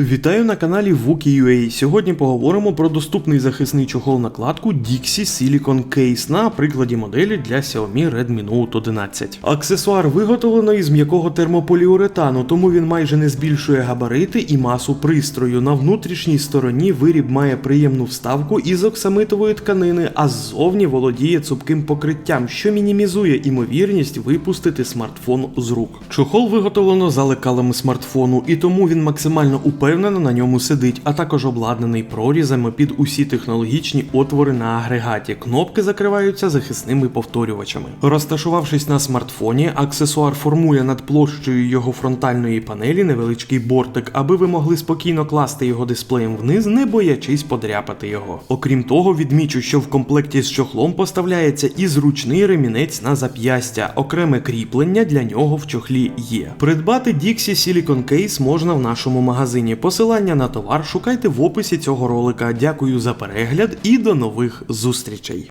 Вітаю на каналі Wookie.ua. Сьогодні поговоримо про доступний захисний чохол накладку Dixie Silicon Case на прикладі моделі для Xiaomi Redmi Note 11. Аксесуар виготовлено із м'якого термополіуретану, тому він майже не збільшує габарити і масу пристрою. На внутрішній стороні виріб має приємну вставку із оксамитової тканини, а ззовні володіє цупким покриттям, що мінімізує імовірність випустити смартфон з рук. Чохол виготовлено за лекалами смартфону, і тому він максимально упевнено на ньому сидить, а також обладнаний прорізами під усі технологічні отвори на агрегаті. Кнопки закриваються захисними повторювачами. Розташувавшись на смартфоні, аксесуар формує над площею його фронтальної панелі невеличкий бортик, аби ви могли спокійно класти його дисплеєм вниз, не боячись подряпати його. Окрім того, відмічу, що в комплекті з чохлом поставляється і зручний ремінець на зап'ястя. Окреме кріплення для нього в чохлі є. Придбати Dixie Silicon Case можна в нашому магазині. Посилання на товар шукайте в описі цього ролика. Дякую за перегляд і до нових зустрічей.